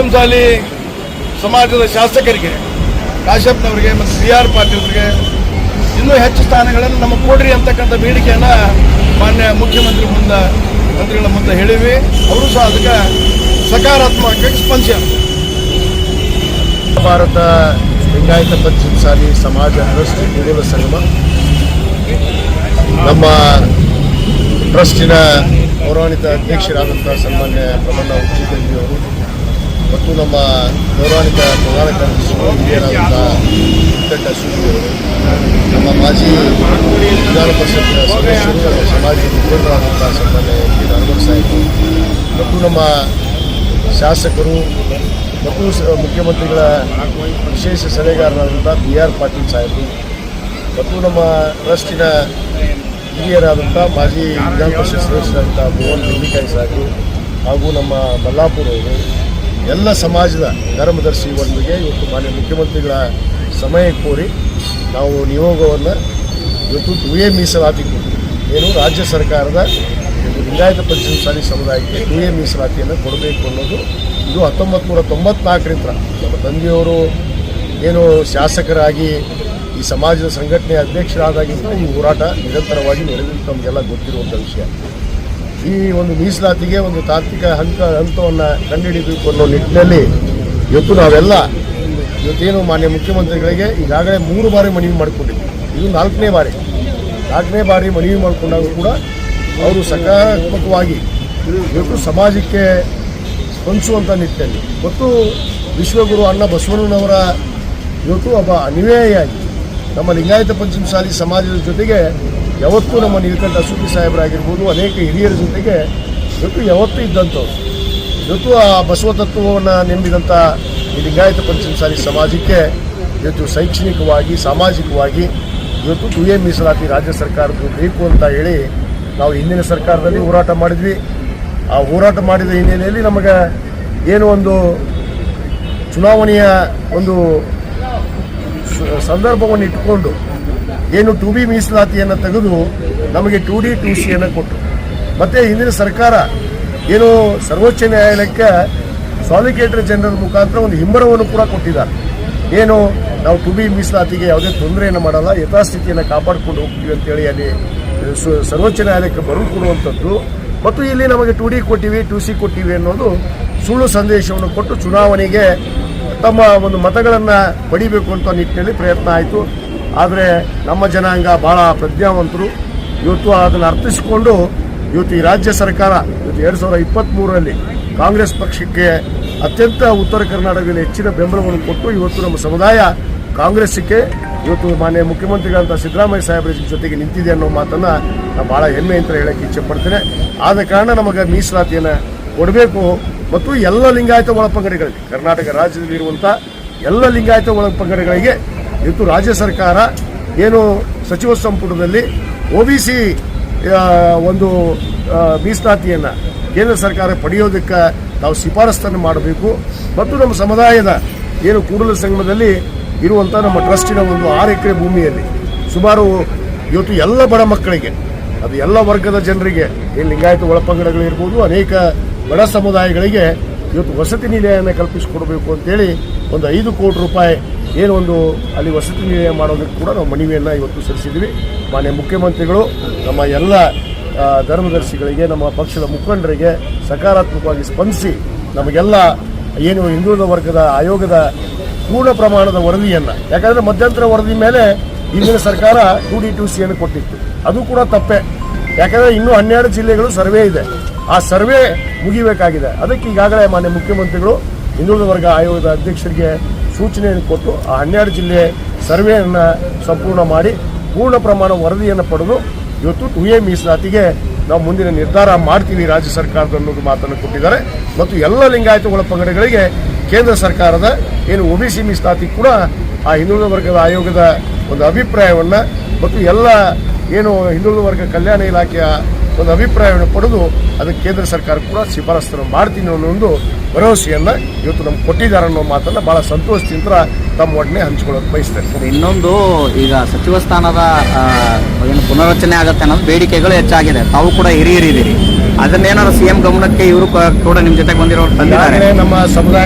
ಪಂಚಮಸಾಲಿ ಸಮಾಜದ ಶಾಸಕರಿಗೆ, ಕಾಶ್ಯಪ್ನವರಿಗೆ ಮತ್ತು ಸಿ ಆರ್ ಪಾಟೀಲ್ರಿಗೆ ಇನ್ನೂ ಹೆಚ್ಚು ಸ್ಥಾನಗಳನ್ನು ನಮಗೆ ಕೊಡ್ರಿ ಅಂತಕ್ಕಂಥ ಬೇಡಿಕೆಯನ್ನು ಮಾನ್ಯ ಮುಖ್ಯಮಂತ್ರಿ ಮುಂದೆ, ಮಂತ್ರಿಗಳ ಮುಂದೆ ಹೇಳಿವಿ ಅವರು ಸಹ ಅದಕ್ಕೆ ಸಕಾರಾತ್ಮಕವಾಗಿ ಸ್ಪಂದಿಸ ಭಾರತ ಲಿಂಗಾಯತ ಪಂಚಮಸಾಲಿ ಸಮಾಜ ಟ್ರಸ್ಟ್ ಕೂಡಲ ಸಂಗಮ. ನಮ್ಮ ಟ್ರಸ್ಟಿನ ಗೌರವಾನ್ವಿತ ಅಧ್ಯಕ್ಷರಾದಂಥ ಸನ್ಮಾನ್ಯ ಪ್ರಮಣ್ಣ ಉಚಿತ ಅವರು ಮತ್ತು ನಮ್ಮ ಪೌರಾಣಿಕ ಪೌರಾಣಿಕ ಹಿರಿಯರಾದಂಥ ವೆಂಕಟ ಅವರು, ನಮ್ಮ ಮಾಜಿ ವಿಧಾನ ಪರಿಷತ್ ಸದಸ್ಯರು ಸಮಾಜ ಮುಖಂಡರಾದಂಥ ಸನ್ಮಾನ್ಯ ಕೆ. ನಾಗರಾಜ್ ಸಾಹೇಬರು ಮತ್ತು ನಮ್ಮ ಶಾಸಕರು, ಮತ್ತು ಮುಖ್ಯಮಂತ್ರಿಗಳ ವಿಶೇಷ ಸಲಹೆಗಾರರಾದಂಥ ಬಿ. ಆರ್. ಪಾಟೀಲ್ ಸಾಹೇಬರು, ಮತ್ತು ನಮ್ಮ ಟ್ರಸ್ಟಿನ ಹಿರಿಯರಾದಂಥ ಮಾಜಿ ವಿಧಾನ ಪರಿಷತ್ ಸದಸ್ಯರಾದಂಥ ಮೋಹನ್ ಬೆಂಡಿಕಾಯಿ ಸಾಹೇಬರು ಹಾಗೂ ನಮ್ಮ ಮಲ್ಲಾಪುರ ಅವರು ಎಲ್ಲ ಸಮಾಜದ ಧರ್ಮದರ್ಶಿ ಒಂದಿಗೆ ಇವತ್ತು ಮಾನ್ಯ ಮುಖ್ಯಮಂತ್ರಿಗಳ ಸಮಯ ಕೋರಿ ನಾವು ನಿಯೋಗವನ್ನು ಇವತ್ತು ಎ ಮೀಸಲಾತಿ ಏನು ರಾಜ್ಯ ಸರ್ಕಾರದ ಲಿಂಗಾಯತ ಪಂಚಮಸಾಲಿ ಸಮುದಾಯಕ್ಕೆ ಎ ಮೀಸಲಾತಿಯನ್ನು ಕೊಡಬೇಕು ಅನ್ನೋದು ಇದು ಹತ್ತೊಂಬತ್ತು ನೂರ ತೊಂಬತ್ನಾಲ್ಕರಿಂದ ನಮ್ಮ ತಂದೆಯವರು ಏನು ಶಾಸಕರಾಗಿ ಈ ಸಮಾಜದ ಸಂಘಟನೆ ಅಧ್ಯಕ್ಷರಾದಾಗಿಂದ ಈ ಹೋರಾಟ ನಿರಂತರವಾಗಿ ನಡೆದಿದ್ದು ನಮಗೆಲ್ಲ ಗೊತ್ತಿರುವಂಥ ವಿಷಯ. ಈ ಒಂದು ಮೀಸಲಾತಿಗೆ ಒಂದು ತಾತ್ವಿಕ ಹಂತ ಹಂತವನ್ನು ಕಂಡುಹಿಡಿಬೇಕು ಅನ್ನೋ ನಿಟ್ಟಿನಲ್ಲಿ ಇವತ್ತು ನಾವೆಲ್ಲ ಇವತ್ತೇನು ಮಾನ್ಯ ಮುಖ್ಯಮಂತ್ರಿಗಳಿಗೆ ಈಗಾಗಲೇ ಮೂರು ಬಾರಿ ಮನವಿ ಮಾಡಿಕೊಂಡಿದ್ವಿ. ಇದು ನಾಲ್ಕನೇ ಬಾರಿ. ನಾಲ್ಕನೇ ಬಾರಿ ಮನವಿ ಮಾಡಿಕೊಂಡಾಗ ಕೂಡ ಅವರು ಸಕಾರಾತ್ಮಕವಾಗಿ ಇವತ್ತು ಸಮಾಜಕ್ಕೆ ಸ್ಪಂದಿಸುವಂಥ ನಿಟ್ಟಿನಲ್ಲಿ. ಮತ್ತು ವಿಶ್ವಗುರು ಅಣ್ಣ ಬಸವಣ್ಣನವರ ಇವತ್ತು ಒಬ್ಬ ಅನಿವೇಯಾಗಿ ನಮ್ಮ ಲಿಂಗಾಯತ ಪಂಚಮಸಾಲಿ ಸಮಾಜದ ಜೊತೆಗೆ ಯಾವತ್ತೂ ನಮ್ಮ ನೀಲಕಂಠ ಸುದ್ದಿ ಸಾಹೇಬರಾಗಿರ್ಬೋದು, ಅನೇಕ ಹಿರಿಯರ ಜೊತೆಗೆ ಇವತ್ತು ಯಾವತ್ತೂ ಇದ್ದಂಥವ್ರು. ಇವತ್ತು ಆ ಬಸವ ತತ್ವವನ್ನು ನಂಬಿದಂಥ ಈ ಲಿಂಗಾಯತ ಪಂಚಮಸಾಲಿ ಸಮಾಜಕ್ಕೆ ಇವತ್ತು ಶೈಕ್ಷಣಿಕವಾಗಿ, ಸಾಮಾಜಿಕವಾಗಿ ಇವತ್ತು ದುಯೇ ಮೀಸಲಾತಿ ರಾಜ್ಯ ಸರ್ಕಾರದ್ದು ಬೇಕು ಅಂತ ಹೇಳಿ ನಾವು ಹಿಂದಿನ ಸರ್ಕಾರದಲ್ಲಿ ಹೋರಾಟ ಮಾಡಿದ್ವಿ. ಆ ಹೋರಾಟ ಮಾಡಿದ ಹಿನ್ನೆಲೆಯಲ್ಲಿ ನಮಗೆ ಏನು ಒಂದು ಚುನಾವಣೆಯ ಒಂದು ಸಂದರ್ಭವನ್ನು ಇಟ್ಟುಕೊಂಡು ಏನು ಟು ಬಿ ಮೀಸಲಾತಿಯನ್ನು ತೆಗೆದು ನಮಗೆ ಟು ಡಿ ಟು ಸಿಯನ್ನು ಕೊಟ್ಟರು. ಮತ್ತು ಹಿಂದಿನ ಸರ್ಕಾರ ಏನು ಸರ್ವೋಚ್ಚ ನ್ಯಾಯಾಲಯಕ್ಕೆ ಸಾಲಿಕೇಟರ್ ಜನರಲ್ ಮುಖಾಂತರ ಒಂದು ಹಿಂಬರವನ್ನು ಕೂಡ ಕೊಟ್ಟಿದ್ದಾರೆ. ಏನು ನಾವು ಟು ಬಿ ಮೀಸಲಾತಿಗೆ ಯಾವುದೇ ತೊಂದರೆಯನ್ನು ಮಾಡಲ್ಲ, ಯಥಾಸ್ಥಿತಿಯನ್ನು ಕಾಪಾಡಿಕೊಂಡು ಹೋಗ್ತೀವಿ ಅಂತೇಳಿ ಅಲ್ಲಿ ಸರ್ವೋಚ್ಚ ನ್ಯಾಯಾಲಯಕ್ಕೆ ಬರು ಕೊಡುವಂಥದ್ದು. ಮತ್ತು ಇಲ್ಲಿ ನಮಗೆ ಟು ಡಿ ಕೊಟ್ಟಿವಿ, ಟು ಸಿ ಕೊಟ್ಟಿವಿ ಅನ್ನೋದು ಸುಳ್ಳು ಸಂದೇಶವನ್ನು ಕೊಟ್ಟು ಚುನಾವಣೆಗೆ ತಮ್ಮ ಒಂದು ಮತಗಳನ್ನು ಪಡಿಬೇಕು ಅಂತ ನಿಟ್ಟಿನಲ್ಲಿ ಪ್ರಯತ್ನ ಆಯಿತು. ಆದರೆ ನಮ್ಮ ಜನಾಂಗ ಭಾಳ ಪ್ರಜ್ಞಾವಂತರು. ಇವತ್ತು ಅದನ್ನು ಅರ್ಥಿಸಿಕೊಂಡು ಇವತ್ತು ಈ ರಾಜ್ಯ ಸರ್ಕಾರ ಇವತ್ತು ಎರಡು ಸಾವಿರದ ಇಪ್ಪತ್ತ್ಮೂರರಲ್ಲಿ ಕಾಂಗ್ರೆಸ್ ಪಕ್ಷಕ್ಕೆ ಅತ್ಯಂತ ಉತ್ತರ ಕರ್ನಾಟಕದಲ್ಲಿ ಹೆಚ್ಚಿನ ಬೆಂಬಲವನ್ನು ಕೊಟ್ಟು ಇವತ್ತು ನಮ್ಮ ಸಮುದಾಯ ಕಾಂಗ್ರೆಸ್ಸಿಗೆ ಇವತ್ತು ಮಾನ್ಯ ಮುಖ್ಯಮಂತ್ರಿಗಳಂತ ಸಿದ್ದರಾಮಯ್ಯ ಸಾಹೇಬರ ಜೊತೆಗೆ ನಿಂತಿದೆ ಅನ್ನೋ ಮಾತನ್ನು ನಾನು ಭಾಳ ಹೆಮ್ಮೆ ಅಂತ ಹೇಳಕ್ಕೆ ಇಚ್ಛೆಪಡ್ತೇನೆ ಆದ ಕಾರಣ ನಮಗೆ ಮೀಸಲಾತಿಯನ್ನು ಕೊಡಬೇಕು. ಮತ್ತು ಎಲ್ಲ ಲಿಂಗಾಯತ ಒಳಪಂಗಡಗಳಿಗೆ ಕರ್ನಾಟಕ ರಾಜ್ಯದಲ್ಲಿರುವಂಥ ಎಲ್ಲ ಲಿಂಗಾಯತ ಒಳಪಂಗಡಗಳಿಗೆ ಇವತ್ತು ರಾಜ್ಯ ಸರ್ಕಾರ ಏನು ಸಚಿವ ಸಂಪುಟದಲ್ಲಿ ಒ ಬಿ ಸಿ ಒಂದು ಮೀಸಲಾತಿಯನ್ನು ಕೇಂದ್ರ ಸರ್ಕಾರ ಪಡೆಯೋದಕ್ಕೆ ನಾವು ಶಿಫಾರಸ್ತನ್ನು ಮಾಡಬೇಕು. ಮತ್ತು ನಮ್ಮ ಸಮುದಾಯದ ಏನು ಕೂಡಲ ಸಂಗಮದಲ್ಲಿ ಇರುವಂಥ ನಮ್ಮ ಟ್ರಸ್ಟಿನ ಒಂದು ಆರು ಎಕರೆ ಭೂಮಿಯಲ್ಲಿ ಸುಮಾರು ಇವತ್ತು ಎಲ್ಲ ಬಡ ಮಕ್ಕಳಿಗೆ, ಅದು ಎಲ್ಲ ವರ್ಗದ ಜನರಿಗೆ, ಏನು ಲಿಂಗಾಯತ ಒಳಪಂಗಡಗಳಿರ್ಬೋದು, ಅನೇಕ ಬಡ ಸಮುದಾಯಗಳಿಗೆ ಇವತ್ತು ವಸತಿ ನಿಲಯನ ಕಲ್ಪಿಸಿಕೊಡಬೇಕು ಅಂತೇಳಿ ಒಂದು ಐದು ಕೋಟಿ ರೂಪಾಯಿ ಏನು ಒಂದು ಅಲ್ಲಿ ವಸತಿ ನಿಲಯ ಮಾಡೋದಕ್ಕೆ ಕೂಡ ನಾವು ಮನವಿಯನ್ನು ಇವತ್ತು ಸಲ್ಲಿಸಿದ್ದೀವಿ. ಮಾನ್ಯ ಮುಖ್ಯಮಂತ್ರಿಗಳು, ನಮ್ಮ ಎಲ್ಲ ಧರ್ಮದರ್ಶಿಗಳಿಗೆ, ನಮ್ಮ ಪಕ್ಷದ ಮುಖಂಡರಿಗೆ ಸಕಾರಾತ್ಮಕವಾಗಿ ಸ್ಪಂದಿಸಿ ನಮಗೆಲ್ಲ ಏನು ಹಿಂದುಳಿದ ವರ್ಗದ ಆಯೋಗದ ಪೂರ್ಣ ಪ್ರಮಾಣದ ವರದಿಯನ್ನು, ಯಾಕಂದರೆ ಮಧ್ಯಂತರ ವರದಿ ಮೇಲೆ ಹಿಂದಿನ ಸರ್ಕಾರ ಟು ಡಿ ಟು ಸಿಯನ್ನು ಕೊಟ್ಟಿತ್ತು. ಅದು ಕೂಡ ತಪ್ಪೆ. ಯಾಕಂದರೆ ಇನ್ನೂ ಹನ್ನೆರಡು ಜಿಲ್ಲೆಗಳು ಸರ್ವೆ ಇದೆ. ಆ ಸರ್ವೆ ಮುಗಿಬೇಕಾಗಿದೆ. ಅದಕ್ಕೆ ಈಗಾಗಲೇ ಮಾನ್ಯ ಮುಖ್ಯಮಂತ್ರಿಗಳು ಹಿಂದುಳಿದ ವರ್ಗ ಆಯೋಗದ ಅಧ್ಯಕ್ಷರಿಗೆ ಸೂಚನೆಯನ್ನು ಕೊಟ್ಟು ಆ ಹನ್ನೆರಡು ಜಿಲ್ಲೆ ಸರ್ವೆಯನ್ನು ಸಂಪೂರ್ಣ ಮಾಡಿ ಪೂರ್ಣ ಪ್ರಮಾಣ ವರದಿಯನ್ನು ಪಡೆದು ಇವತ್ತು ಟು ಎ ಮೀಸಲಾತಿಗೆ ನಾವು ಮುಂದಿನ ನಿರ್ಧಾರ ಮಾಡ್ತೀವಿ ರಾಜ್ಯ ಸರ್ಕಾರದ ಅನ್ನೋದು ಮಾತನ್ನು ಕೊಟ್ಟಿದ್ದಾರೆ. ಮತ್ತು ಎಲ್ಲ ಲಿಂಗಾಯತ ಒಳಪಂಗಡಗಳಿಗೆ ಕೇಂದ್ರ ಸರ್ಕಾರದ ಏನು ಒ ಬಿ ಸಿ ಮೀಸಲಾತಿ ಕೂಡ ಆ ಹಿಂದುಳಿದ ವರ್ಗದ ಆಯೋಗದ ಒಂದು ಅಭಿಪ್ರಾಯವನ್ನು ಮತ್ತು ಎಲ್ಲ ಏನು ಹಿಂದುಳಿದ ವರ್ಗ ಕಲ್ಯಾಣ ಇಲಾಖೆಯ ಒಂದು ಅಭಿಪ್ರಾಯವನ್ನು ಪಡೆದು ಅದಕ್ಕೆ ಕೇಂದ್ರ ಸರ್ಕಾರ ಕೂಡ ಶಿಫಾರಸನ್ನು ಮಾಡ್ತೀನಿ ಅನ್ನೋ ಒಂದು ಭರವಸೆಯನ್ನು ಇವತ್ತು ನಮ್ಗೆ ಕೊಟ್ಟಿದ್ದಾರೆ ಅನ್ನೋ ಮಾತನ್ನು ಭಾಳ ಸಂತೋಷದಿಂದ ತಮ್ಮ ಒಡನೆ ಹಂಚ್ಕೊಳ್ಳೋಕೆ ಬಯಸ್ತಾರೆ ಸರ್ ಇನ್ನೊಂದು ಈಗ ಸಚಿವ ಸ್ಥಾನದ ಏನು ಪುನರ್ರಚನೆ ಆಗುತ್ತೆ ಅನ್ನೋದು ಬೇಡಿಕೆಗಳು ಹೆಚ್ಚಾಗಿದೆ. ತಾವು ಕೂಡ ಹಿರಿಯರಿದ್ದೀರಿ. ಅದನ್ನೇನಾದ್ರು ಸಿಎಂ ಗಮನಕ್ಕೆ ಇವರು ಕೂಡ ನಿಮ್ಮ ಜೊತೆಗೆ ಬಂದಿರೋರು ತಂದಿದ್ದಾರೆ. ನಮ್ಮ ಸಮುದಾಯ